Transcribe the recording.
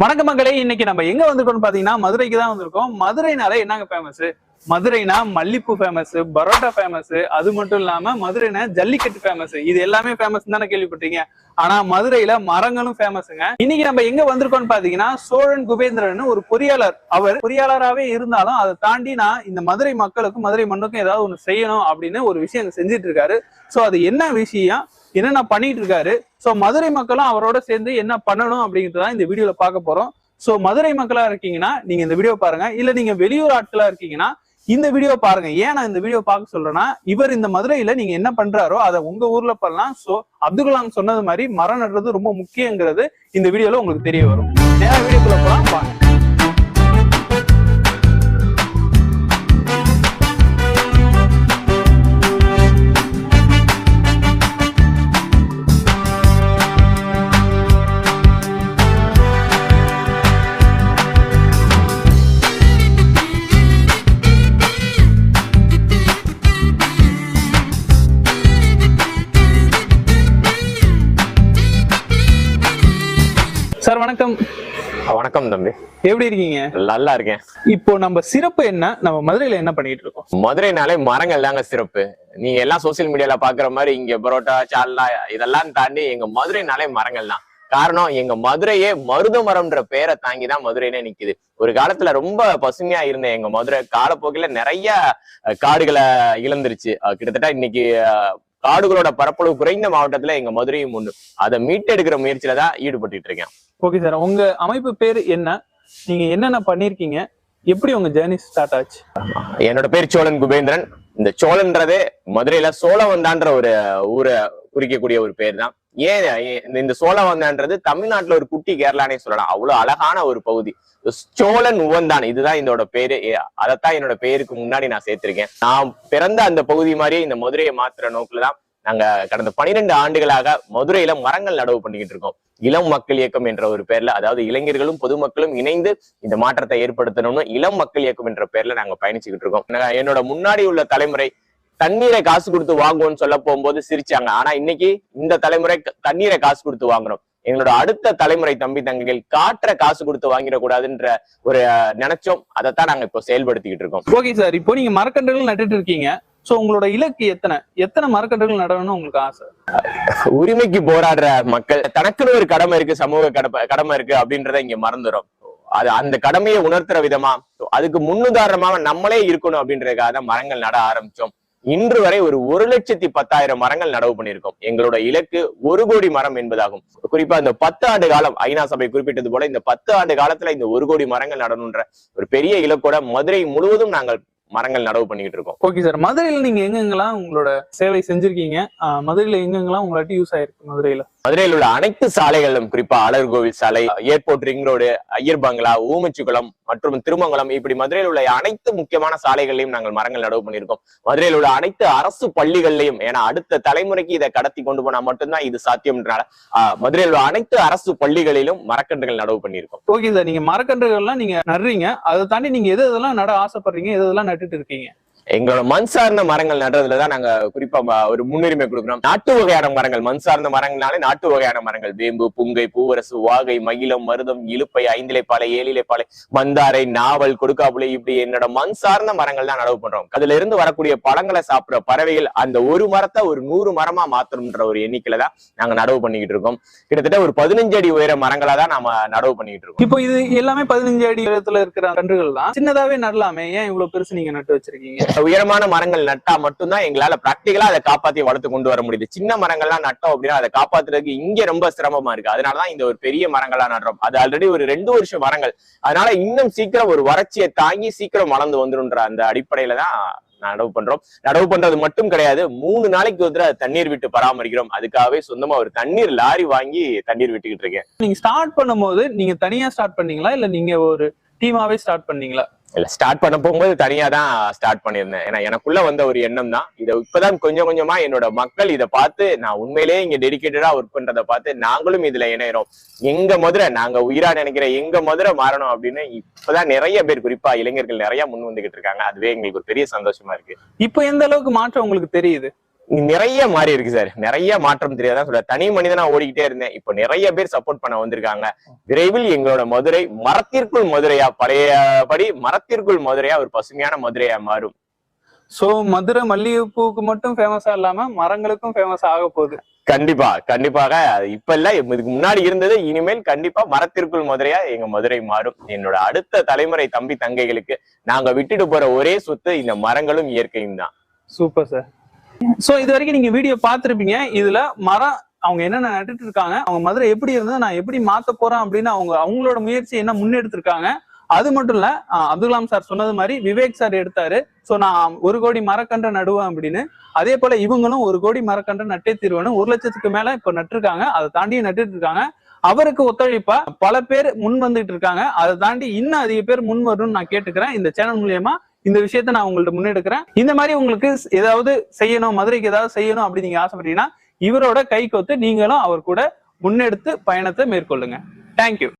வணக்க மக்களே இன்னைக்கு நம்ம எங்க வந்திருக்கோம்னு பாத்தீங்கன்னா மதுரைக்கு தான் வந்திருக்கோம். மதுரைனால என்னங்க ஃபேமஸ் மதுரைனா மல்லிப்பூ ஃபேமஸ் பரோட்டா ஃபேமஸ் அது மட்டும் இல்லாம மதுரைனா ஜல்லிக்கட்டு ஃபேமஸ் இது எல்லாமே ஃபேமஸ் தானே கேள்விப்பட்டீங்க ஆனா மதுரையில மரங்களும் ஃபேமஸ்ங்க இன்னைக்கு நம்ம எங்க வந்திருக்கோம்னு பாத்தீங்கன்னா சோழன் குபேந்திரன் ஒரு பொறியாளர். அவர் பொறியாளராகவே இருந்தாலும் அதை தாண்டி நான் இந்த மதுரை மக்களுக்கும் மதுரை மண்ணுக்கும் ஏதாவது ஒண்ணு செய்யணும் அப்படின்னு ஒரு விஷயம் செஞ்சுட்டு இருக்காரு. சோ அது என்ன விஷயம்? என்னென்ன பண்ணிட்டு இருக்காரு? சோ மதுரை மக்களும் அவரோட சேர்ந்து என்ன பண்ணணும் அப்படிங்கறதுதான் இந்த வீடியோல பார்க்க போறோம். சோ மதுரை மக்களா இருக்கீங்கன்னா நீங்க இந்த வீடியோ பாருங்க. இல்ல நீங்க வெளியூர் ஆட்களா இருக்கீங்கன்னா இந்த வீடியோ பாருங்க. ஏன் நான் இந்த வீடியோ பார்க்க சொல்றேன்னா இவர் இந்த மதுரையில நீங்க என்ன பண்றாரோ அதை உங்க ஊர்ல பண்ணலாம். சோ அப்துல் கலாம் சொன்னது மாதிரி மரம் நடுறது ரொம்ப முக்கியங்கிறது இந்த வீடியோல உங்களுக்கு தெரிய வரும். நேரா வீடியோக்குள்ள போலாம் பாருங்க வணக்கம். வணக்கம் தம்பி. எப்படி இருக்கீங்க? நல்லா இருக்கேன். இப்போ நம்ம சிறப்பு என்ன? நம்ம மதுரையில என்ன பண்ணிட்டு இருக்கோம்? மதுரைனாலே மரங்கள் தாங்க சிறப்பு. நீங்க எல்லாம் சோசியல் மீடியால பாக்குற மாதிரி இங்க பரோட்டா சால்னா இதெல்லாம் தாண்டி எங்க மதுரைனாலே மரங்கள் தான். காரணம் எங்க மதுரையே மருத மரம்ன்ற பேரை தாங்கி தான் மதுரைனே நிக்குது. ஒரு காலத்துல ரொம்ப பசுமையா இருந்த எங்க மதுரை காலப்போக்கில நிறைய காடுகளை இழந்துருச்சு. கிட்டத்தட்ட இன்னைக்கு காடுகளோட பரப்பளவு குறைந்த மாவட்டத்துல எங்க மதுரையும் ஒண்ணு அதை மீட்டெடுக்கிற முயற்சியில தான் ஈடுபட்டுட்டு இருக்கேன். ஓகே சார் உங்க அமைப்பு பேர் என்ன? நீங்க என்னென்ன பண்ணிருக்கீங்க? எப்படி உங்க ஜேர்னி ஸ்டார்ட் ஆச்சு? என்னோட பேர் சோழன் குபேந்திரன். இந்த சோழன்றதே மதுரையில சோழவந்தான்ற ஒரு ஊரை குறிக்கக்கூடிய ஒரு பேர் தான் ஏன் இந்த இந்த சோழவந்தான்றது தமிழ்நாட்டுல ஒரு குட்டி கேரளானே சொல்லலாம். அவ்வளவு அழகான ஒரு பகுதி. சோழன் உவந்தான். இதுதான் இதோட பேரு. அதைத்தான் என்னோட பேருக்கு முன்னாடி நான் சேர்த்திருக்கேன். நான் பிறந்த அந்த பகுதி மாதிரியே இந்த மதுரையை மாத்துற நோக்குலதான் நாங்க கடந்த பனிரெண்டு ஆண்டுகளாக மதுரையில மரங்கள் நடவு பண்ணிக்கிட்டு இருக்கோம். இளம் மக்கள் இயக்கம் என்ற ஒரு பேர்ல அதாவது இளைஞர்களும் பொதுமக்களும் இணைந்து இந்த மாற்றத்தை ஏற்படுத்தணும்னு இளம் மக்கள் இயக்கம் என்ற பேர்ல நாங்க பயணிச்சுக்கிட்டு இருக்கோம். என்னோட முன்னாடி உள்ள தலைமுறை தண்ணீரை காசு கொடுத்து வாங்குவோம்னு சொல்ல போகும்போது சிரிச்சாங்க. ஆனா இன்னைக்கு இந்த தலைமுறை தண்ணீரை காசு கொடுத்து வாங்குறோம். எங்களோட அடுத்த தலைமுறை தம்பி தங்கைகள் காற்ற காசு கொடுத்து வாங்கிடக்கூடாதுன்ற ஒரு நினைச்சோம். அதைத்தான் நாங்க இப்போ செயல்படுத்திக்கிட்டு இருக்கோம். Okay sir. இப்போ நீங்க மரக்கன்றுகள் நட்டுட்டு இருக்கீங்க. சோ உங்களோட இலக்கு எத்தனை? எத்தனை மரக்கன்றுகள் நடணும்னு உங்களுக்கு ஆசை? உரிமைக்கு போராடுற மக்கள் தனக்குன்னு ஒரு கடமை இருக்கு சமூக கடமை கடமை இருக்கு அப்படின்றத இங்க மறந்துடும் அது அந்த கடமையை உணர்த்துற விதமா அதுக்கு முன்னுதாரணமாக நம்மளே இருக்கணும் அப்படின்றதுக்காக தான் மரங்கள் நட ஆரம்பிச்சோம். இன்று வரை ஒரு ஒரு லட்சத்தி பத்தாயிரம் மரங்கள் நடவு பண்ணியிருக்கோம். எங்களோட இலக்கு ஒரு கோடி மரம் என்பதாகும். குறிப்பா இந்த பத்து ஆண்டு காலம் ஐநா சபை குறிப்பிட்டது போல இந்த பத்து ஆண்டு காலத்துல இந்த ஒரு கோடி மரங்கள் நடணுன்ற ஒரு பெரிய இலக்கோட மதுரை முழுவதும் நாங்கள் மரங்கள் நடவு பண்ணிக்கிட்டு இருக்கோம். ஓகே சார் மதுரையில நீங்க எங்கெங்கெல்லாம் உங்களோட சேவை செஞ்சிருக்கீங்க? மதுரையில எங்கெங்கெல்லாம் உங்களாட்டி யூஸ் ஆயிருக்கு மதுரையில? மதுரையில் உள்ள அனைத்து சாலைகளிலும் குறிப்பா அழகர் கோவில் சாலை ஏர்போர்ட் ரிங் ரோடு ஐயர் பங்களா ஊமச்சிக்குளம் மற்றும் திருமங்கலம் இப்படி மதுரையில் உள்ள அனைத்து முக்கியமான சாலைகளையும் நாங்கள் மரங்கள் நடவு பண்ணியிருக்கோம். மதுரையில் உள்ள அனைத்து அரசு பள்ளிகள்லையும் ஏன்னா அடுத்த தலைமுறைக்கு இதை கடத்தி கொண்டு போனா மட்டும்தான் இது சாத்தியம்ன்றனால மதுரையில் உள்ள அனைத்து அரசு பள்ளிகளிலும் மரக்கன்றுகள் நடவு பண்ணியிருக்கோம். ஓகே சார் நீங்க மரக்கன்றுகள்லாம் நீங்க நடுறீங்க. அதை தாண்டி நீங்க எது எதெல்லாம் நட ஆசைப்படுறீங்க? எது எதெல்லாம் நட்டுட்டு இருக்கீங்க. எங்களோட மண் சார்ந்த மரங்கள் நடுறதுலதான் நாங்க குறிப்பா ஒரு முன்னுரிமை கொடுக்குறோம். நாட்டு வகையான மரங்கள் மண் சார்ந்த மரங்கள்னாலே நாட்டு வகையான மரங்கள். வேம்பு புங்கை பூவரசு வாகை மகிழம் மருதம் இலுப்பை ஐந்திலைப்பாலை ஏழிலைப்பாலை மந்தாரை நாவல் கொடுக்காப்புளை இப்படி என்னோட மண் சார்ந்த மரங்கள் தான் நடவு பண்றோம். அதுல இருந்து வரக்கூடிய பழங்களை சாப்பிடுற பறவைகள் அந்த ஒரு மரத்தை ஒரு நூறு மரமா மாத்தணும்ன்ற ஒரு எண்ணிக்கையில தான் நாங்க நடவு பண்ணிக்கிட்டு இருக்கோம். கிட்டத்தட்ட ஒரு பதினஞ்சு அடி உயர மரங்களா தான் நாம நடவு பண்ணிக்கிட்டு இருக்கோம். இப்போ இது எல்லாமே பதினஞ்சு அடி உயரத்துல இருக்கிற கன்றுகள் தான் சின்னதாவே நடலாமே. ஏன் இவ்வளவு பெருசு நீங்க நட்டு வச்சிருக்கீங்க? உயரமான மரங்கள் நட்டா மட்டும்தான் எங்களால பிராக்டிக்கலா அதை காப்பாத்தி வளர்த்து கொண்டு வர முடியுது. சின்ன மரங்கள்லாம் நட்டோம் அப்படின்னா அதை காப்பாத்துறதுக்கு இங்க ரொம்ப சிரமமா இருக்கு. அதனாலதான் இந்த ஒரு பெரிய மரங்களா நடுறோம். அது ஆல்ரெடி ஒரு ரெண்டு வருஷம் மரங்கள். அதனால இன்னும் சீக்கிரம் ஒரு வறட்சியை தாங்கி சீக்கிரம் வளர்ந்து வந்துருன்ற அந்த அடிப்படையில தான் நடவு பண்றோம். நடவு பண்றது மட்டும் கிடையாது மூணு நாளைக்கு ஒரு தண்ணீர் விட்டு பராமரிக்கிறோம். அதுக்காகவே சொந்தமா ஒரு தண்ணீர் லாரி வாங்கி தண்ணீர் விட்டுக்கிட்டு இருக்கேன். நீங்க ஸ்டார்ட் பண்ணும்போது நீங்க தனியா ஸ்டார்ட் பண்ணீங்களா? இல்ல நீங்க ஒரு டீமாவே ஸ்டார்ட் பண்ணீங்களா? இல்ல ஸ்டார்ட் பண்ண போகும்போது தனியா தான் ஸ்டார்ட் பண்ணியிருந்தேன். ஏன்னா எனக்குள்ள வந்த ஒரு எண்ணம் தான். இதை இப்பதான் கொஞ்சம் கொஞ்சமா என்னோட மக்கள் இதை பார்த்து நான் உண்மையிலேயே இங்க டெடிகேட்டடா ஒர்க் பண்றதை பார்த்து நாங்களும் இதுல இணையிறோம். எங்க மதுரை நாங்க உயிரா நினைக்கிற எங்க மதுரை மாறணும் அப்படின்னு இப்பதான் நிறைய பேர் குறிப்பா இளைஞர்கள் நிறைய முன் வந்துகிட்டு இருக்காங்க. அதுவே எங்களுக்கு ஒரு பெரிய சந்தோஷமா இருக்கு. இப்போ எந்த அளவுக்கு மாற்றம் உங்களுக்கு தெரியுது? நிறைய மாறி இருக்கு சார். நிறைய மாற்றம் தெரியாதான் சொல்ல தனி மனிதனா ஓடிக்கிட்டே இருந்தேன். இப்ப நிறைய பேர் சப்போர்ட் பண்ண வந்திருக்காங்க. விரைவில் எங்களோட மதுரை மரத்திற்குள் மதுரையா பழையபடி மரத்திற்குள் மதுரையா ஒரு பசுமையான மதுரையா மாறும். சோ மதுரை மல்லிகைப்பூக்கு மட்டும் ஃபேமஸா இல்லாம மரங்களுக்கும் ஃபேமஸ் ஆக போகுது. கண்டிப்பா கண்டிப்பாக. இப்ப இல்ல இதுக்கு முன்னாடி இருந்தது இனிமேல் கண்டிப்பா மரத்திற்குள் மதுரையா எங்க மதுரை மாறும். என்னோட அடுத்த தலைமுறை தம்பி தங்கைகளுக்கு நாங்க விட்டுட்டு போற ஒரே சொத்து இந்த மரங்களும் இயற்கையும் தான். சூப்பர் சார் சோ இது வரைக்கும் நீங்க வீடியோ பார்த்திருப்பீங்க. இதுல மரம் அவங்க என்னென்ன நட்டுட்டு இருக்காங்க அவங்க மதுரை எப்படி இருந்தது நான் எப்படி மாத்த போறேன் அப்படின்னு அவங்க அவங்களோட முயற்சி என்ன முன்னெடுத்திருக்காங்க. அது மட்டும் இல்ல ஆஹ் அப்துல் கலாம் சார் சொன்னது மாதிரி விவேக் சார் எடுத்தாரு. சோ நான் ஒரு கோடி மரக்கன்று நடுவேன் அப்படின்னு. அதே போல இவங்களும் ஒரு கோடி மரக்கன்று நட்டே தீர்வேன்னு ஒரு லட்சத்துக்கு மேல இப்ப நட்டுருக்காங்க. அதை தாண்டியும் நட்டுட்டு இருக்காங்க. அவருக்கு ஒத்துழைப்பா பல பேர் முன் வந்துட்டு இருக்காங்க. அதை தாண்டி இன்னும் அதிக பேர் முன் வரணும்னு நான் கேட்டுக்கிறேன். இந்த சேனல் மூலியமா இந்த விஷயத்த நான் உங்கள்ட்ட முன்னெடுக்கிறேன். இந்த மாதிரி உங்களுக்கு ஏதாவது செய்யணும் மதுரைக்கு ஏதாவது செய்யணும் அப்படின்னு நீங்க ஆசைப்பட்டீங்கன்னா இவரோட கை கொத்து நீங்களும் அவர் கூட முன்னெடுத்து பயணத்தை மேற்கொள்ளுங்க. தேங்க்யூ